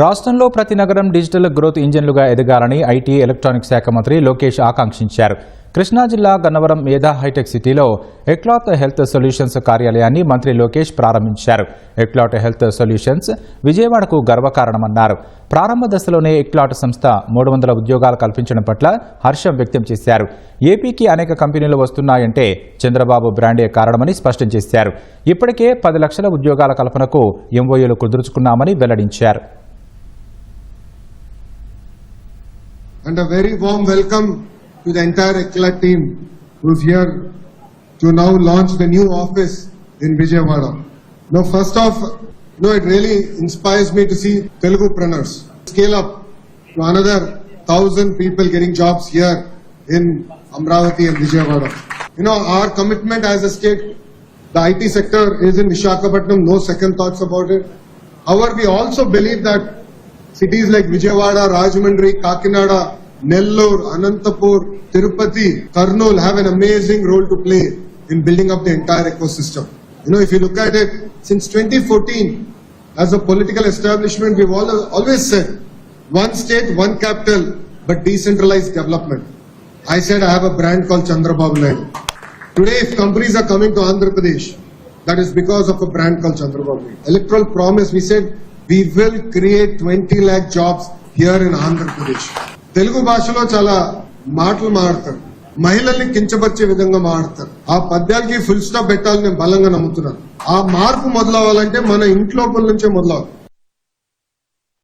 రాష్ట్రంలో ప్రతి నగరం డిజిటల్ గ్రోత్ ఇంజన్లుగా ఎదగాలని ఐటీ ఎలక్ట్రానిక్ శాఖ మంత్రి లోకేష్ ఆకాంక్షించారు. కృష్ణా జిల్లా గన్నవరం మేధా హైటెక్ సిటీలో ఎక్లాట్ హెల్త్ సొల్యూషన్స్ కార్యాలయాన్ని మంత్రి లోకేష్ ప్రారంభించారు. ఎక్లాట్ హెల్త్ సొల్యూషన్స్ విజయవాడకు గర్వకారణమన్నారు. ప్రారంభ దశలోనే ఎక్లాట్ సంస్థ మూడు వందల ఉద్యోగాలు కల్పించడం పట్ల హర్షం వ్యక్తం చేశారు. ఏపీకి అనేక కంపెనీలు వస్తున్నాయంటే చంద్రబాబు బ్రాండే కారణమని స్పష్టం చేశారు. ఇప్పటికే పది లక్షల ఉద్యోగాల కల్పనకు ఎంఓయూలు కుదుర్చుకున్నామని వెల్లడించారు. And a very warm welcome to the entire Eclat team who's here to now launch the new office in Vijayawada. Now, first off, you know, it really inspires me to see Telugu preneurs scale up to another thousand people getting jobs here in Amravati and Vijayawada. You know, our commitment as a state, the IT sector is in Vishakhapatnam, no second thoughts about it. However, we also believe that cities like Vijayawada, Rajahmundry, Kakinada, Nellore, Anantapur, Tirupati, Kurnool have an amazing role to play in building up the entire ecosystem. You know, if you look at it, since 2014, as a political establishment, we've al- always said, one state, one capital, but decentralized development. I said I have a brand called Chandrababu Naidu. Today, if companies are coming to Andhra Pradesh, that is because of a brand called Chandrababu Naidu. Electoral promise, we said we will create twenty lakh jobs here in Andhra Pradesh Telugu భాషలో చాలా మాటలు మాడతారు మహిళల్ని కించపరిచే విధంగా మాడతారు ఆ పద్యాలకి full stop పెట్టాలని నేను బలంగా నమ్ముతున్నాను ఆ మార్పు మొదలవ్వాలంటే మన ఇంట్లో నుంచే మొదలవ్వాలి.